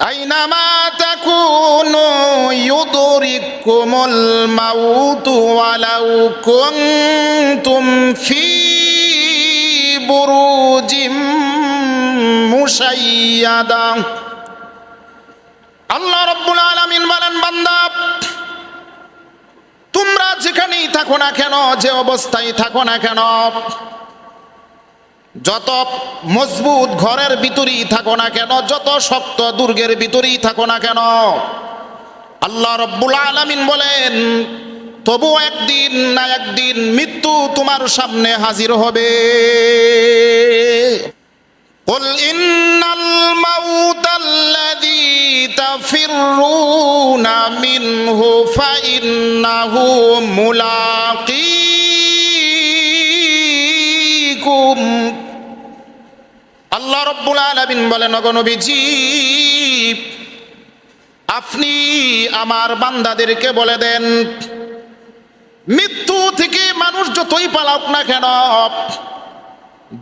أينما تكونوا يدرككم الموت ولو كنتم في بروج مشيدة আল্লাহ রব্বুল আলামিন বলেন বান্দা তোমরা যেখানেই থাকো না কেন যে অবস্থায় থাকো না কেন যত মজবুত ঘরের ভিতরেই থাকো না কেন যত শক্ত দুর্গের ভিতরেই থাকো না কেন আল্লাহ রব্বুল আলামিন বলেন তবু একদিন না একদিন মৃত্যু তোমার সামনে হাজির হবে قل إن الموت الذي تفرون منه فإنه ملاقيكم আল্লাহ রব্বুল আলামিন বলেন অগনবীজি আপনি আমার বান্দাদেরকে বলে দেন, মৃত্যু থেকে মানুষ যতই পালাক না কেন,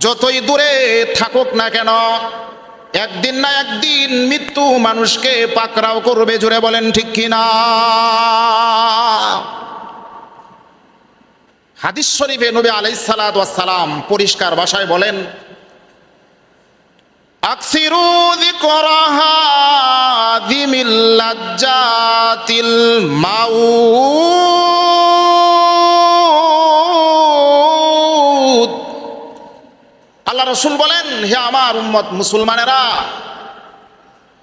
যতই দূরে থাকুক না কেন, একদিন না একদিন মৃত্যু মানুষকে পাকড়াও করবে জুড়ে বলেন ঠিক কিনা? হাদিস শরীফে নবী আলাইসালাম পরিষ্কার ভাষায় বলেন আকসিরু যিকরাহা দিমিল লাজ্জাতিল মাউত আল্লাহ রসুল বলেন, হে আমার উম্মত মুসলমানেরা,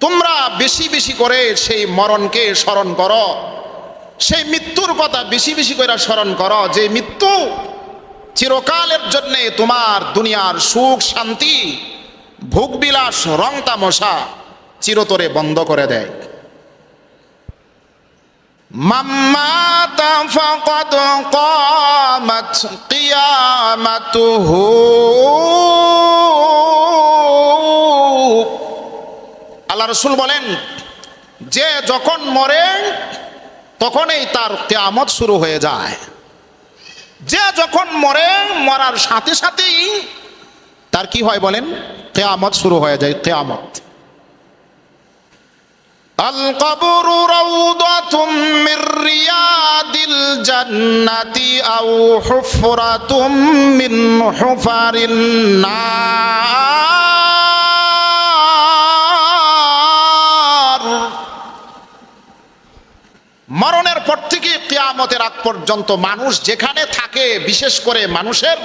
তোমরা বেশি বেশি করে সেই মরণকে স্মরণ করো, সেই মৃত্যুর কথা বেশি বেশি করে স্মরণ করো, যে মৃত্যু চিরকালের জন্যে তোমার দুনিয়ার সুখ, শান্তি ভোগবিলাস রং তামশা চিরতরে বন্ধ করে দেয়। আল্লাহ রসুল বলেন, যে যখন মরে, তখনই তার কেয়ামত শুরু হয়ে যায়। যে যখন মরে, মরার সাথে সাথেই তার কি হয় বলেন কেয়ামত শুরু হয়ে যায় কেয়ামত القبر روضة من رياض الجنة أو حفرة من حفر النار মরণের পর থেকে কেয়ামতের আগ পর্যন্ত মানুষ যেখানে থাকে বিশেষ করে মানুষের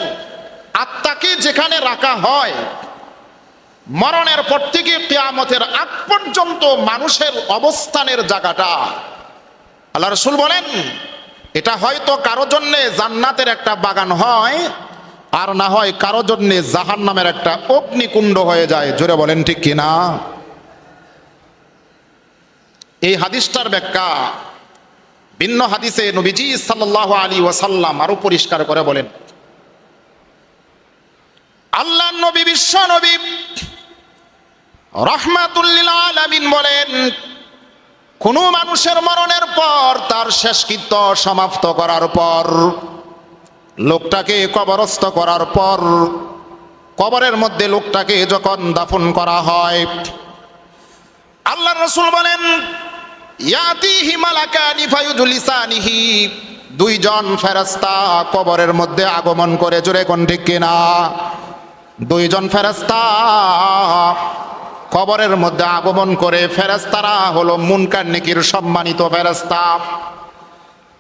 আত্মাকে যেখানে রাখা হয়, মরণের পর থেকে কেয়ামতের আগ পর্যন্ত মানুষের অবস্থানের জায়গাটা। আল্লাহ রসুল বলেন, এটা হয়তো কারও জন্যে জান্নাতের একটা বাগান হয়, আর না হয় কারও জন্যে জাহান নামের একটা অগ্নিকুণ্ড হয়ে যায়। জোরে বলেন ঠিক কিনা এই হাদিসটার ব্যাখ্যা ভিন্ন হাদিসে নবীজি সাল্লাহ আলী ওয়াসাল্লাম আরও পরিষ্কার করে বলেন। আল্লাহ নবী, বিশ্ব নবী রহমাতুল্লিল আলামিন বলেন, কোন মানুষের মরণের পর তার শেষকৃত্য সমাপ্ত করার পর, লোকটাকে কবরস্থ করার পর, কবরের মধ্যে লোকটাকে যখন দাফন করা হয় আল্লাহ রসুল বলেন দুইজন ফেরেশতা কবরের মধ্যে আগমন করে জোরে কোন ঠিক কিনা? দুইজন ফেরেশতা কবরের মধ্যে আগমন করে ফেরেশতারা হলো মুনকার নেকির সম্মানিত ফেরেশতা।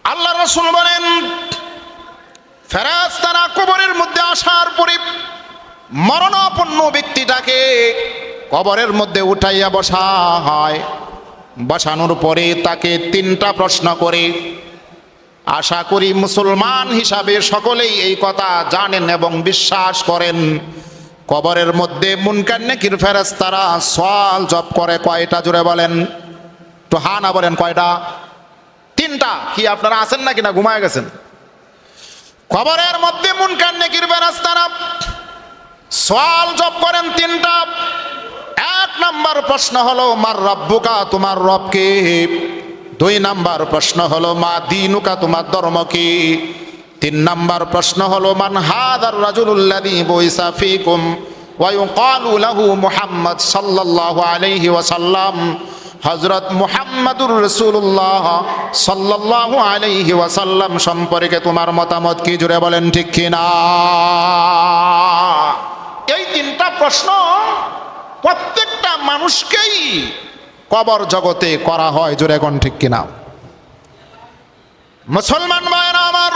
আল্লাহ রসুল বলেন, ফেরেশতারা কবরের মধ্যে আসার পরে মরণাপন্ন ব্যক্তিটাকে কবরের মধ্যে উঠাইয়া বসা হয় বসানোর পরে তাকে তিনটা প্রশ্ন করে, আশা করি মুসলমান হিসাবে সকলেই এই কথা জানেন এবং বিশ্বাস করেন। কবরের মধ্যে মুনকার নেকির ফেরেস তারা জব করে কয়টা? জুড়ে বলেন। তো হা না বলেন কয়টা? তিনটা। কি আপনারা আছেন নাকি না ঘুমায় গেছেন? কবরের মধ্যে মুনকার নেকির ফেরেস তারা জব করেন তিনটা। এক নাম্বার প্রশ্ন হলো, মার রব্বুকা তোমার রবকে দুই নাম্বার প্রশ্ন হলো, মা দিনুকা তোমার ধর্ম কি? তিন নাম্বার প্রশ্ন হলো, মান হাদার রাজুলুল্লাযী বুইসা ফীকুম ওয়া ইউকালু লাহু মুহাম্মদ সাল্লাল্লাহু আলাইহি ওয়াসাল্লাম হজরত মুহাম্মাদুর রসুল্লাহ সাল্লাল্লাহু আলাইহি ওয়াসাল্লাম সম্পর্কে তোমার মতামত কি? জুড়ে বলেন, ঠিক কিনা? এই তিনটা প্রশ্ন প্রত্যেকটা মানুষকেই কবর জগতে করা হয়। জোরে কোন ঠিক কিনা? মুসলমান ভাইরা আমার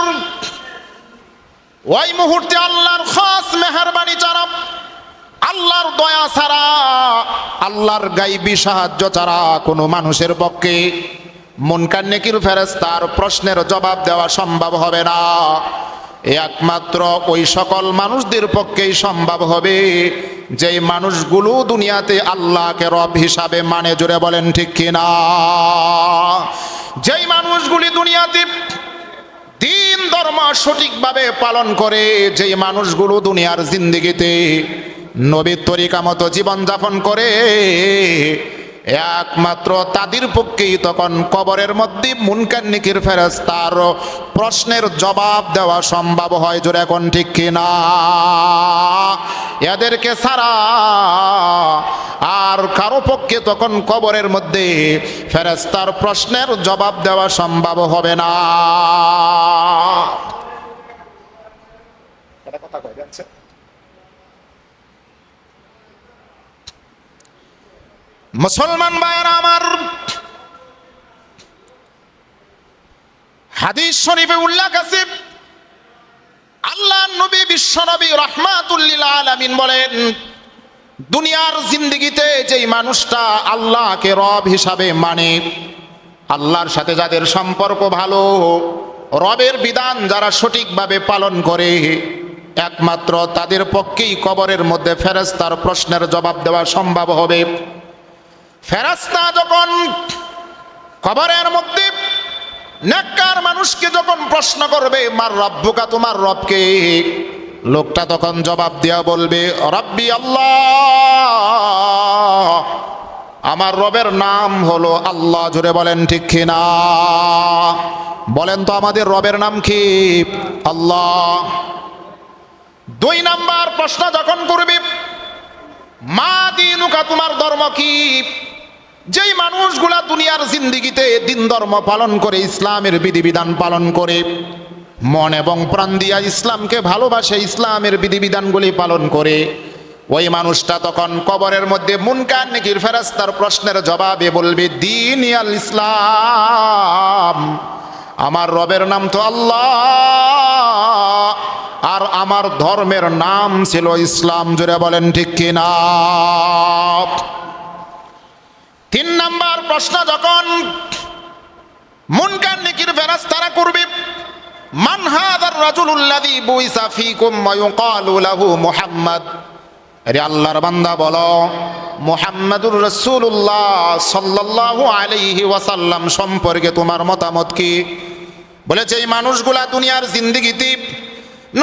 ওই মুহূর্তে আল্লাহর খাস মেহরবানি ছাড়া আল্লাহর দয়া ছাড়া, আল্লাহর গাইবি সাহায্য ছাড়া কোনো মানুষের পক্ষে মন মুনকার নেকির ফেরেস্তার প্রশ্নের জবাব দেওয়া সম্ভব হবে না। একমাত্র ওই সকল মানুষদের পক্ষেই সম্ভব হবে যেই মানুষগুলো দুনিয়াতে আল্লাহকে রব হিসাবে মানে জুড়ে বলেন ঠিক কিনা। যেই মানুষগুলি দুনিয়াতে দিন ধর্ম সঠিকভাবে পালন করে যে মানুষগুলো দুনিয়ার জিন্দিগিতে নবীর তরিকা মতো জীবনযাপন করে একমাত্র তাদের পক্ষেই তখন কবরের মধ্যে মুনকান্নিকির ফেরেস্তার প্রশ্নের জবাব দেওয়া সম্ভব হয়, জোরে এখন ঠিক কিনা? এদেরকে ছাড়া আর কারও পক্ষে তখন কবরের মধ্যে ফেরেস্তার প্রশ্নের জবাব দেওয়া সম্ভব হবে না। মুসলমান ভাইয়েরা আমার হাদিস শরীফে উল্লেখ আছে আল্লাহ নবী বিশ্ব নবী রহমাতুল্লিল আলামিন বলেন, দুনিয়ার জিন্দিগিতে যেই মানুষটা আল্লাহকে রব হিসাবে মানে আল্লাহর সাথে যাদের সম্পর্ক ভালো, রবের বিধান যারা সঠিকভাবে পালন করে, একমাত্র তাদের পক্ষেই কবরের মধ্যে ফেরেস্তার প্রশ্নের জবাব দেওয়া সম্ভব হবে। ফেরাস্তা যখন কবরের মধ্যে নেককার মানুষকে যখন প্রশ্ন করবে, মার রব্বুকা, তোমার রবকে? লোকটা তখন জবাব দেওয়া বলবে, রব্বি আল্লাহ, আমার রবের নাম হলো আল্লাহ। জুড়ে বলেন, ঠিক কিনা বলেন তো, আমাদের রবের নাম কি? আল্লাহ। দুই নাম্বার প্রশ্ন যখন করবে, মা দিনুকা, তোমার ধর্ম কি? যেই মানুষগুলা দুনিয়ার জিন্দিগিতে দিন ধর্ম পালন করে, ইসলামের বিধিবিধান পালন করে, মন এবং প্রাণ দিয়া ইসলামকে ভালোবাসে, ইসলামের বিধিবিধানগুলি পালন করে, ওই মানুষটা তখন কবরের মধ্যে মুনকান নিকির ফেরাস্তার প্রশ্নের জবাবে বলবে, দিন আল ইসলাম, আমার রবের নাম তো আল্লাহ, আর আমার ধর্মের নাম ছিল ইসলাম। জুড়ে বলেন ঠিক কিনা? তিন নাম্বার প্রশ্ন যখন মুনকার নিকির ফেরাস তারা করবে, মান হাদার রাজুলুল্লাযী বুইসা ফীকুম ওয়া ইউকালু লাহু মুহাম্মদ, আরে আল্লাহর বান্দা বলো, মুহাম্মাদুর রাসূলুল্লাহ সাল্লাল্লাহু আলাইহি ওয়াসাল্লাম সম্পর্কে তোমার মতামত কি? বলেছে, এই মানুষগুলা দুনিয়ার জিন্দিগিতে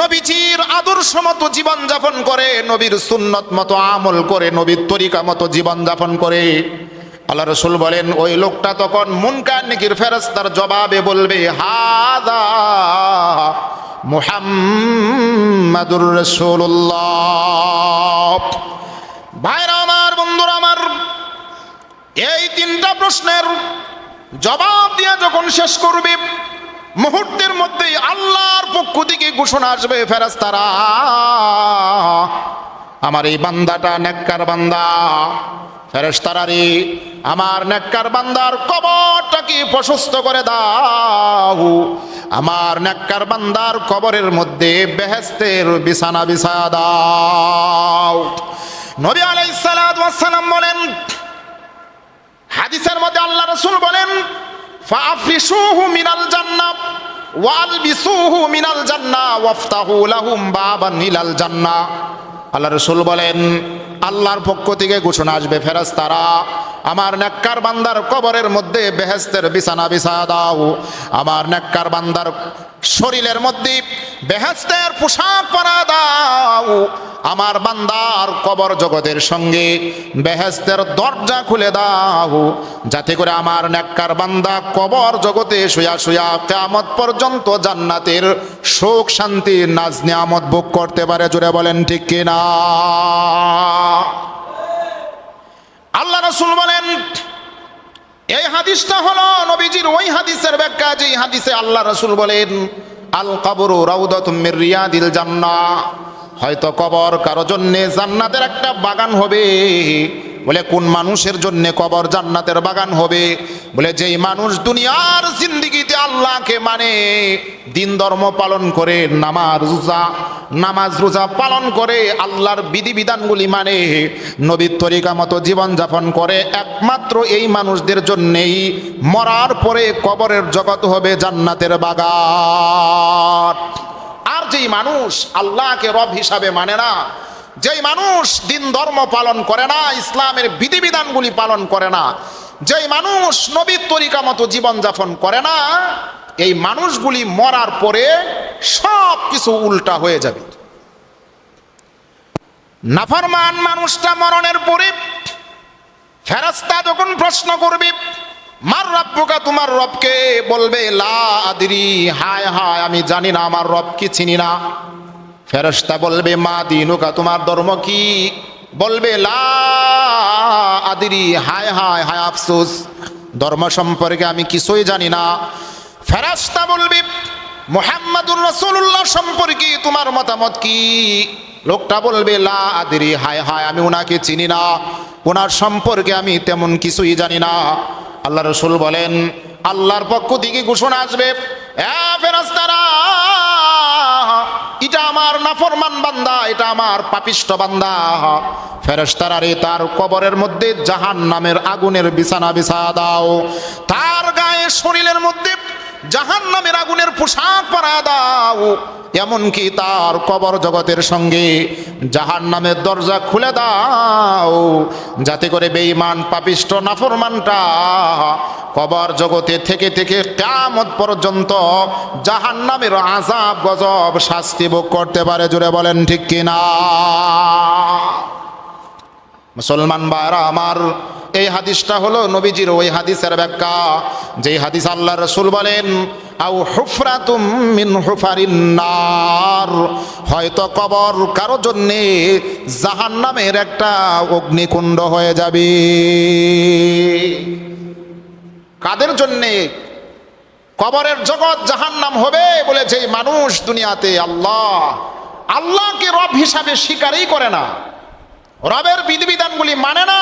নবীজির আদর্শ মতো জীবনযাপন করে, নবীর সুন্নত মতো আমল করে, নবীর তরিকা মতো জীবনযাপন করে। আল্লাহ রসুল বলেন, ওই লোকটা তখন মুনকার নিকির ফেরস্তার জবাবে বলবে, হাদা মুহাম্মাদুর রসুল্লাহ ভাইরা আমার, বন্ধুরা আমার, এই তিনটা প্রশ্নের জবাব দিয়ে যখন শেষ করবে, মুহূর্তের মধ্যেই আল্লাহর পক্ষ থেকে ঘোষণা আসবে ফেরাস্তারা আমার এই বান্দাটা নেককার বান্দা। ফেরেস্তারা রে আমার নেককার বান্দার কবরটাকে প্রশস্ত করে দাও। আমার নেককার বান্দার কবরের মধ্যে বেহেস্তের বিছানা বিছায়া দাও। নবী আলাইহিস সালাম বলেন, হাদিসের মধ্যে আল্লাহ রসুল বলেন ফাফরিসুহু মিনাল জান্নাহ ওয়ালবিসুহু মিনাল জান্নাহ ওয়াফতাহু লাহুম বাবান ইলাল জান্নাহ আল্লাহ রসুল বলেন আল্লাহর পক্ষ থেকে ঘোষণা আসবে ফেরাজ তারা আমার নেককার বান্দার কবরের মধ্যে বেহেস্তের বিছানা বিছা দাও। আমার নেককার বান্দার শরীরের মধ্যে বেহেস্তের পোশাক পরা দাও। আমার বান্দার কবর জগতের সঙ্গে বেহেস্তের দরজা খুলে দাও। যাতে করে আমার নেককার বান্দা কবর জগতে শুয়া শুয়া কেমত পর্যন্ত জান্নাতের সুখ, শান্তি, নাজ, নিয়ামত ভোগ করতে পারে। জুড়ে বলেন, ঠিক কিনা? আল্লাহ রসুল বলেন হাদিসটা হলো নবীজির ওই হাদিসের ব্যাখ্যা যে হাদিসে আল্লাহ রসুল বলেন, আল কবর রাউদাতুম মির রিয়াদিল জান্না হয়তো কবর কারও জন্যে জান্নাতের একটা বাগান হবে বলে, কোন মানুষের জন্য কবর জান্নাতের বাগান হবে? বলে, যেই মানুষ দুনিয়ার জিন্দিগিতে আল্লাহকে মানে দিন ধর্ম পালন করে, নামাজ রোজা নামাজ রোজা পালন করে, আল্লাহর বিধিবিধানগুলি মানে নবীর তরিকা মতো জীবনযাপন করে, একমাত্র এই মানুষদের জন্যেই মরার পরে কবরের জগৎ হবে জান্নাতের বাগান। আর যেই মানুষ আল্লাহকে রব হিসাবে মানে না যেই মানুষ দিন ধর্ম পালন করে না, ইসলামের বিধিবিধানগুলি পালন করে না, যেই মানুষ নবীর তরিকা মতো জীবনযাপন করে না, এই মানুষগুলি মরার পরে সব কিছু উল্টা হয়ে যাবে। নাফরমান মানুষটা মরণের পরে ফেরাস্তা যখন প্রশ্ন করবে, মার রব্বুকা তোমার রবকে? বলবে, লা আদিরি, হায় হায়, আমি জানি না, আমার রব কি চিনি না। ফেরস্তা বলবে, মা দিনুকা, তোমার ধর্ম কি? বলবে, লা আদিরি, হায় হায় হায়, আফসোস, ধর্ম সম্পর্কে আমি কিছুই জানি না। ফেরাস্তা বলবে, মোহাম্মদুর রসুল্লাহ সম্পর্কে তোমার মতামত কি? লোকটা বলবে, লা আদিরি, হায় হায়, আমি ওনাকে চিনি না ওনার সম্পর্কে আমি তেমন কিছুই জানি না। আল্লাহ রসুল বলেন, আল্লাহর পক্ষ থেকে ঘোষণা আসবে এটা আমার নাফরমান বান্দা, এটা আমার পাপিষ্ট বান্দা। ফেরেস্তারা রে, তার কবরের মধ্যে জাহান নামের আগুনের বিছানা বিছা দাও। তার গায়ে শরীরের মধ্যে জাহান নামের আগুনের পোশাক পরা দাও। এমনকি তার কবর জগতের সঙ্গে জাহান নামের দরজা খুলে দাও। যাতে করে বেঈমান, পাপিষ্ট নাফরমানটা কবর জগতে থেকে থেকে কামত পর্যন্ত জাহান নামের আজাব গজব, শাস্তি ভোগ করতে পারে। জুড়ে বলেন ঠিক কিনা? মুসলমান ভাইরা আমার এই হাদিসটা হলো নবীজির ওই হাদিসের ব্যাখ্যা। যেই হাদিস আল্লাহ রসুল বলেন আউ হুফরাতুম মিন হুফারিন নার। হয়তো কবর কারও জন্যে জাহান নামের একটা অগ্নিকুণ্ড হয়ে যাবে। কাদের জন্যে? কবরের জগৎ জাহান্নাম হবে বলে মানুষ দুনিয়াতে আল্লাহ, আল্লাহকে রব হিসাবে স্বীকারই করে না। রবের বিধিবিধানগুলি মানে না।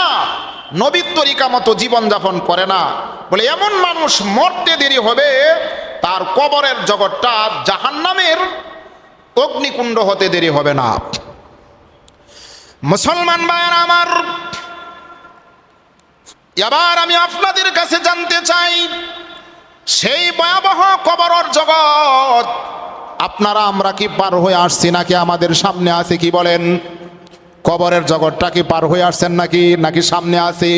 নবীর তরিকা মতো জীবনযাপন করে না। বলে এমন মানুষ মরতে দেরি হবে, তার কবরের জগৎটা জাহান্নামের অগ্নিকুণ্ড হতে দেরি হবে না। মুসলমান ভাইয়ের আমার, এবার আমি আপনাদের কাছে জানতে চাই, সেই ভয়াবহ কবরের জগৎ, আপনারা আমরা কি পার হয়ে আসছি নাকি আমাদের সামনে আছে কি বলেন? কবরের জগৎটা কি পার হয়ে আসছেন নাকি? নাকি সামনে আছে?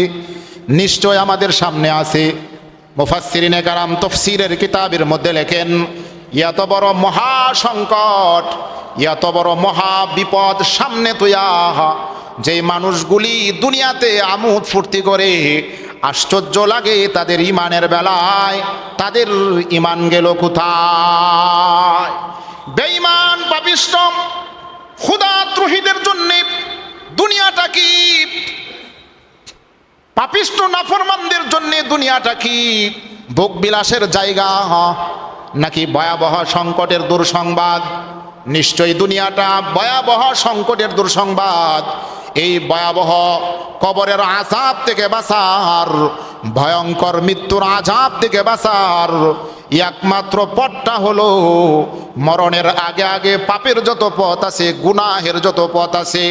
নিশ্চয় আমাদের সামনে আছে। মুফাসসিরিনে কারাম তফসিরের কিতাবের মধ্যে লেখেন এত বড় মহা সংকট এত বড় মহা বিপদ সামনে তুইয়া যেই মানুষগুলি দুনিয়াতে আমোদ ফুর্তি করে, আশ্চর্য লাগে তাদের ইমানের বেলায়, তাদের ইমান গেল কোথায়? বেঈমান, পাপিষ্ট ক্ষুদাদ্রোহীদের জন্য দুনিয়াটা কি পাপিষ্ট নাফরমানদের জন্য দুনিয়াটা কি? ভোগ বিলাসের জায়গা নাকি ভয়াবহ সংকটের দুঃসংবাদ? নিশ্চয়ই দুনিয়াটা ভয়াবহ সংকটের দুঃসংবাদ। এই ভয়াবহ কবরের আজাব থেকে বাঁচার, ভয়ঙ্কর মৃত্যুর আজাব থেকে বাঁচার একমাত্র পথটা হলো মরণের আগে আগে পাপের যত পথ আছে, গুনাহের যত পথ আছে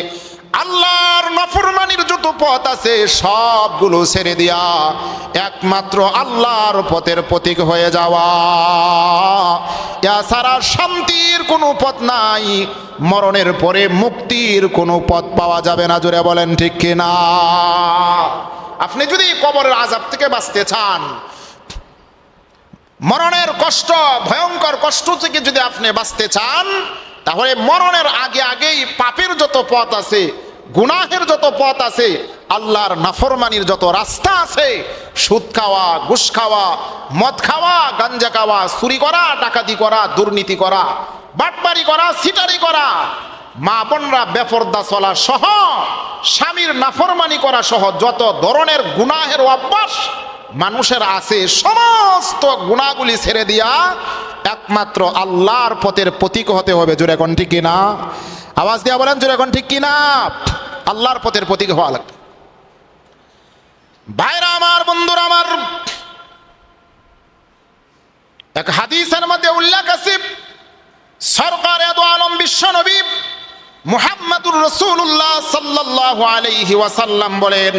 আল্লাহর নফরমানির যত পথ আছে, সবগুলো ছেড়ে দিয়া একমাত্র আল্লাহর পথের প্রতীক হয়ে যাওয়া। এছাড়া শান্তির কোনো পথ নাই, মরণের পরে মুক্তির কোনো পথ পাওয়া যাবে না, জোরে বলেন ঠিক কিনা আপনি যদি কবরের আজাব থেকে বাঁচতে চান, মরণের কষ্ট, ভয়ঙ্কর কষ্ট থেকে যদি আপনি বাঁচতে চান তাহলে মরণের আগে আগেই পাপের যত পথ আছে, গুনাহের যত পথ আছে, আল্লাহর নাফরমানির যত রাস্তা আছে, সুদ খাওয়া, ঘুষ খাওয়া, মদ খাওয়া, গাঞ্জা খাওয়া, চুরি করা, ডাকাতি করা, দুর্নীতি করা বাটবারি করা সিটারি করা, মা বোনরা বেপর্দা চলা সহ, স্বামীর নাফরমানি করা সহ যত ধরনের গুনাহের অভ্যাস মানুষের আছে, সমস্ত গুণাগুলি ছেড়ে দিয়া একমাত্র আল্লাহর পথের প্রতীক হতে হবে। জোরে এখন ঠিক কিনা? আওয়াজ দিয়া বলেন, জোরে এখন ঠিক কিনা? আল্লাহর পথের প্রতীক হওয়া লাগবে। ভাইরা আমার, বন্ধুরা আমার, এক হাদিসের মধ্যে উল্লেখ আছে, সরকার আলম বিশ্ব নবী মুহাম্মাদুর রসুল্লাহ সাল্লাহ আলাইহি ওয়াসাল্লাম বলেন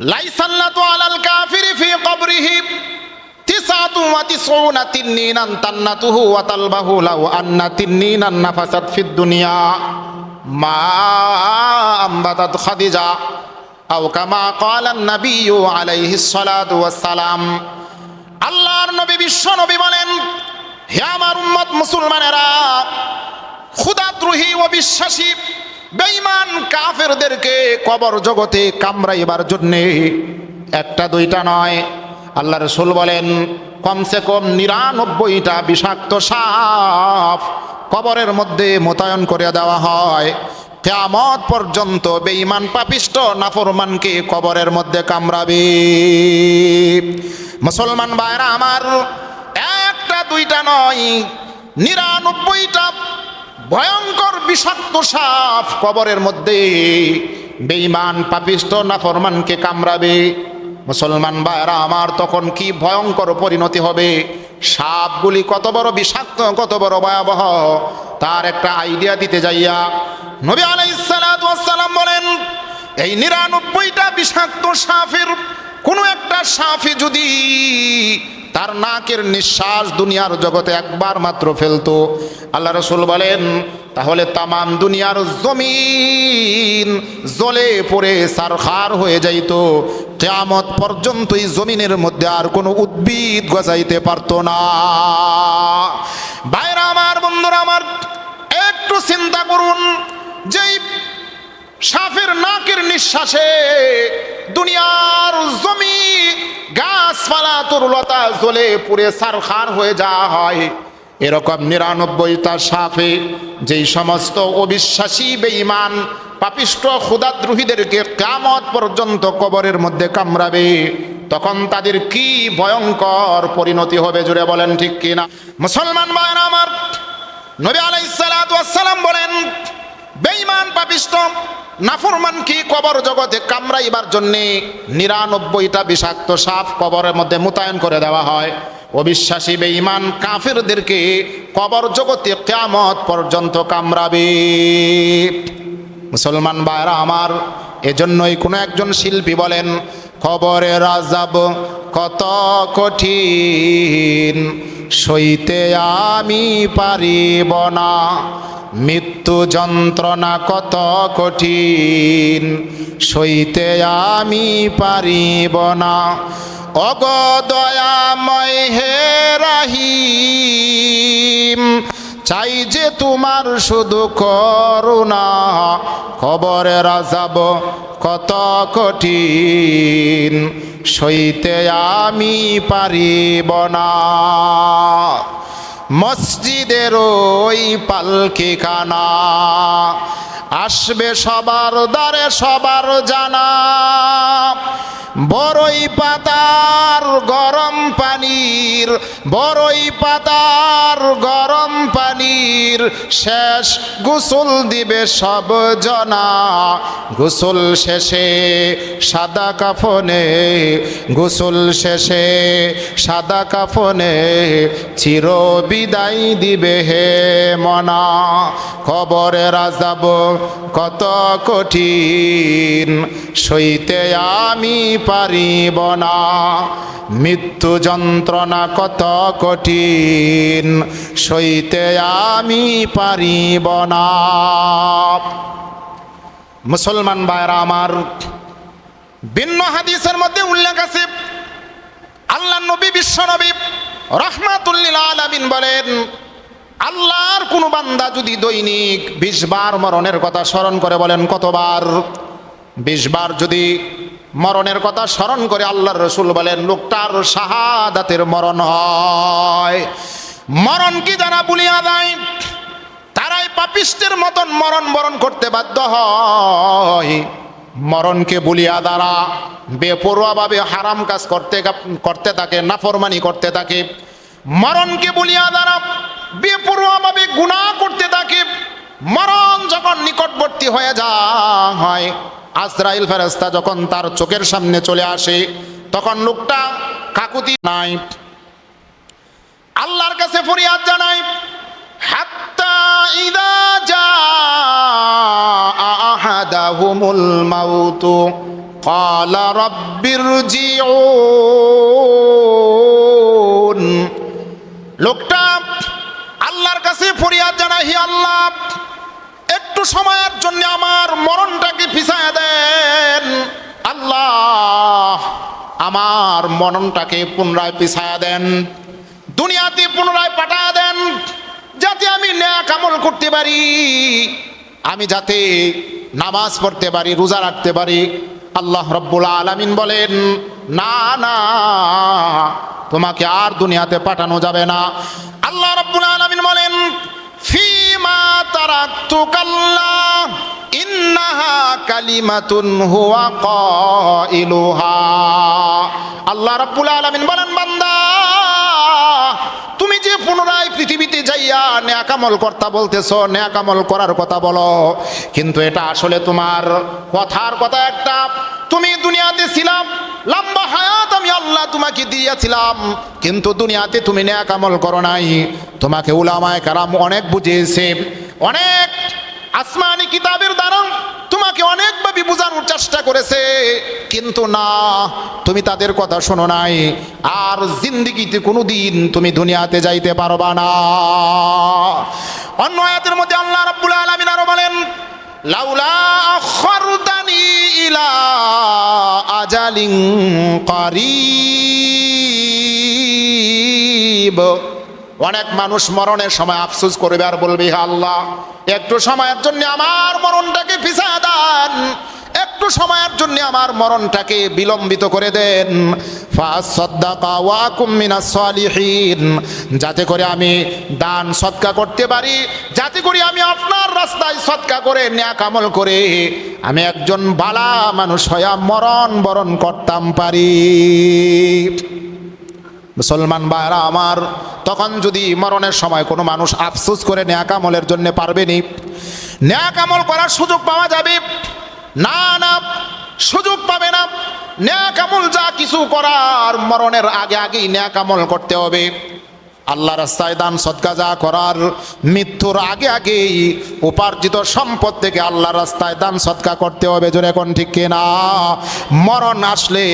লাইসাল্লাতু আলাল কাফিরি ফি কবরিহি তিসাতু ওয়া তিসউনা তিন্নিনান তান্নাতুহু ওয়া তালবাহু লাউ আন্না তিন্নিনান নাফাসাত ফিদ দুনিয়া মা আমবাতাত খাদিজা আও কামা ক্বালা an-নাবিয়্যু আলাইহিস সালাতু ওয়াস সালাম। আল্লাহর নবী বিশ্ব নবী বলেন, হে আমার উম্মত মুসলমানেরা ক্ষুদাদ্রোহী ও বিশ্বাসী বেঈমান কাফেরদেরকে কবর জগতে কামড়াইবার জন্যে একটা, দুইটা নয়। আল্লাহ রসুল বলেন, কমসে কম নিরানব্বইটা বিষাক্ত সাপ কবরের মধ্যে মোতায়েন করে দেওয়া হয়। কেয়ামত পর্যন্ত বেঈমান পাপিষ্ট নাফরমানকে কবরের মধ্যে কামড়াবে। মুসলমান ভাইরা আমার, একটা, দুইটা নয়, নিরানব্বইটা ভয়ঙ্কর বিষাক্ত সাপ কবরের মধ্যে। বেঈমান পাপিষ্ট না ফরমানকে কামড়াবে। মুসলমান ভাইরা আমার তখন কি ভয়ঙ্কর পরিণতি হবে? সাপগুলি কত বড় বিষাক্ত, কত বড় ভয়াবহ। তার একটা আইডিয়া দিতে যাইয়া নবী আলাইসালাম বলেন, এই নিরানব্বইটা বিষাক্ত সাপের কোনো একটা সাপে যদি তার নাকের নিঃশ্বাস দুনিয়ার জগতে একবার মাত্র ফেলতো। আল্লাহ রসুল বলেন, তাহলে তামাম দুনিয়ার জমিন জলে পড়ে, সারখার হয়ে যাইত। কেয়ামত পর্যন্তই জমিনের মধ্যে আর কোনো উদ্ভিদ গজাইতে পারতো না। বাইরে আমার, বন্ধুরা আমার, একটু চিন্তা করুন যেই সাপের নাকের নিঃশ্বাসে দুনিয়ার তরুলতা জ্বলে পুড়ে সারখার হয়ে যাওয়া হয়। এরকম নিরানব্বইটা সাপে যেই সমস্ত অবিশ্বাসী বেঈমান পাপিষ্ট ক্ষুদাদ্রোহীদেরকে কামত পর্যন্ত কবরের মধ্যে কামড়াবে, তখন তাদের কি ভয়ঙ্কর পরিণতি হবে জুড়ে বলেন ঠিক কিনা? মুসলমান ভাইরা আমার, নবী আলাইসালাম বলেন বেঈমান নাফরমান কি কবর জগতে কামড়াইবার জন্যে নিরানব্বইটা বিষাক্ত সাপ কবরের মধ্যে মোতায়েন করে দেওয়া হয়? অবিশ্বাসী বেঈমান কাফেরদেরকে কবর জগতে কেয়ামত পর্যন্ত কামড়াবে। মুসলমান ভাইরা আমার, এজন্যই কোনো একজন শিল্পী বলেন খবরে রাজাব কত কঠিন, সইতে আমি পারিব না। মৃত্যু যন্ত্রণা কত কঠিন, সইতে আমি পারিব না। অগদয়াময় হে রাহিম, চাই যে তোমার শুধু করুণা। খবরে রাজাব কত কঠিন, সইতে আমি পারিব না। মসজিদের ওই পালকি খানা আসবে সবার দ্বারে সবার জানা। বড়ই পাতার গরম পানির বড়ই পাতার গরম পানির, শেষ গোসল দিবে সব জনা। গোসল শেষে সাদা কাফনে, গোসল শেষে সাদা কাফনে চির বিদায় দিবে হে মনা। খবরে রাজাব কত কঠিন, সইতে আমি পারিব না। মৃত্যু যন্ত্রণা কত কঠিন, সইতে আমি পারিব না। মুসলমান ভাইরা আমার, ভিন্ন হাদিসের মধ্যে উল্লেখ আছে। আল্লাহ নবী, বিশ্ব নবী রহমাতুল্লিল আলামিন বলেন আল্লাহর কোনো বান্দা যদি দৈনিক বিশ বার মরণের কথা স্মরণ করে বলেন, কতবার? বিশ বার যদি মরণের কথা স্মরণ করে আল্লাহর রসুল বলেন, লোকটার শাহাদাতের মরণ হয়। মরণ কি যারা বলিয়া দেয় তারাই পাপিষ্টের মতন মরণ বরণ করতে বাধ্য হয়। মরণকে বলিয়া দ্বারা বেপরোয়াভাবে হারাম কাজ করতে করতে থাকে, নাফরমানি করতে থাকে। মরণকে বলিয়া দ্বারা বেপরোয়াভাবে গুনাহ করতে থাকে মরণ যখন নিকটবর্তী হয়ে যায় আজরাইল ফেরেস্তা যখন তার চোখের সামনে চলে আসে তখন লোকটা কাকুতি নাই আল্লাহর কাছে ফরিয়াদ জানাই হাত্তা ইদা জা আহাদাহুমুল মাউতু قال رب ارجعون লোকটা আল্লাহর কাছে ফরিয়াদ জানাই, হি আল্লাহ, একটু সময়ের জন্য আমার মরণটাকে পিছায় দেন। আল্লাহ, আমার মরণটাকে পুনরায় পিছায় দেন, দুনিয়াতে পুনরায় পাঠায় দেন, যাতে আমি ন্যাক আমল করতে পারি, আমি যাতে নামাজ পড়তে পারি, রোজা রাখতে পারি। আল্লাহ রব্বুল আলামিন বলেন, না না, তোমাকে আর দুনিয়াতে পাঠানো যাবে না। আল্লাহ রব্বুল আলামিন বলেন, ফিমা তারাকতু কাল্লা ইন্নাহা কালিমাতুন হুয়া কাইলুহা। আল্লাহ রাব্বুল আলামিন বলেন, বান্দা, তুমি যে পুনরায় পৃথিবীতে যাইয়া ন্যাকামল কর্তা বলতেছো, ন্যাকামল করার কথা বলো। কিন্তু এটা আসলে তোমার কথার কথা একটা। তুমি দুনিয়াতে ছিলাম লম্বা হায়াত আমি আল্লাহ তোমাকে দিয়েছিলাম। কিন্তু দুনিয়াতে তুমি ন্যাকামল করো নাই। তোমাকে উলামায় কারাম অনেক বুঝিয়েছে। অনেক আসমানি কিতাবের দ্বারা তোমাকে অনেকভাবে বোঝানোর চেষ্টা করেছে। কিন্তু না, তুমি তাদের কথা শোনো নাই। আর জিন্দিগিতে কোনো দিন তুমি দুনিয়াতে যাইতে পারবা না। অন্য আয়াতের মধ্যে আল্লাহ রাব্বুল আলামিন আরও বলেন অনেক মানুষ মরণের সময় আফসুস করবে আর বলবে আল্লাহ, একটু সময়ের জন্য আমার মরণটাকে পিছা দেন। একটু সময়ের জন্য আমার মরণটাকে বিলম্বিত করে দেন। যাতে করে আমি দান সৎকা করতে পারি, যাতে করে আমি আপনার রাস্তায় সৎকা করে ন্যাক আমল করে আমি একজন বালা মানুষ হইয়া মরণ বরণ করতাম পারি। মুসলমান ভাইরা আমার, তখন যদি মরণের সময় কোনো মানুষ আফসোস করে ন্যাকামলের জন্য পারবেনি ন্যাকামল করার সুযোগ পাওয়া যাবে। না না, সুযোগ পাবে না। ন্যাকামল যা কিছু করার মরণের আগে আগেই ন্যাকামল করতে হবে। আল্লাহ রাস্তায় দান সৎকা যা করার মৃত্যুর আগে আগেই উপার্জিত সম্পদ থেকে আল্লাহ রাস্তায় দান সৎকা করতে হবে। জোরে এখন ঠিক না মরণ আসলে